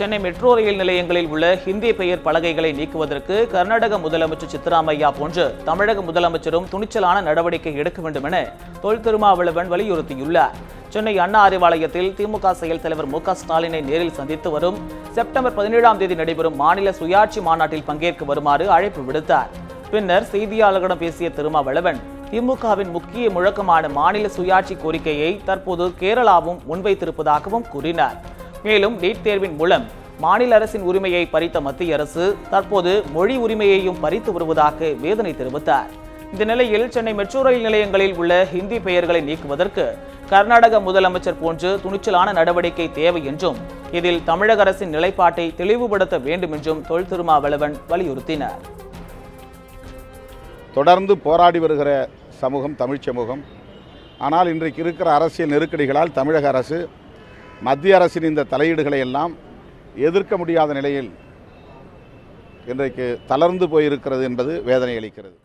Chennai metro rail நிலையங்களில் உள்ள ஹிந்தி பெயர் பலகைகளை நீக்குவதற்கு கர்நாடக முதலமைச்சர் சித்தராமையா போன்று தமிழக முதலமைச்சரும் துணிச்சலான நடவடிக்கை எடுக்க வேண்டும் என தொல் திருமாவளவன் வலியுறுத்தியுள்ளார். சென்னை அண்ணா அறிவாலயத்தில் திமுக செயல் தலைவர் மு ஸ்டாலினை நேரில் சந்தித்து வரும் செப்டம்பர் பதினேழாம் தேதி நடைபெறும் மாநில சுயாட்சி மாநாட்டில் பங்கேற்க வருமாறு அழைப்பு விடுத்தார். பின்னர் செய்தியாளர்களிடம் பேசிய திருமாவளவன் திமுகவின் முக்கிய முழக்கமான மாநில சுயாட்சி கோரிக்கையை தற்போது கேரளாவும் முன்வைத்திருப்பதாகவும் கூறினார். மேலும் நீட் தேர்வின் மூலம் மாநில அரசின் உரிமையை பறித்த மத்திய அரசு தற்போது மொழி உரிமையையும் பறித்து வருவதாக வேதனை தெரிவித்தார். இந்த நிலையில் சென்னை மெட்ரோ ரயில் நிலையங்களில் உள்ள ஹிந்தி பெயர்களை நீக்குவதற்கு கர்நாடக முதலமைச்சர் போன்று துணிச்சலான நடவடிக்கை தேவை என்றும் இதில் தமிழக அரசின் நிலைப்பாட்டை தெளிவுபடுத்த வேண்டும் என்றும் தொல் திருமாவளவன் வலியுறுத்தினார். தொடர்ந்து போராடி வருகிற சமூகம் தமிழ்ச் சமூகம். ஆனால் இன்றைக்கு இருக்கிற அரசியல் நெருக்கடிகளால் தமிழக அரசு மத்திய அரசின் இந்த தலையீடுகளை எல்லாம் எதிர்க்க முடியாத நிலையில் இன்றைக்கு தளர்ந்து போயிருக்கிறது என்பது வேதனை அளிக்கிறது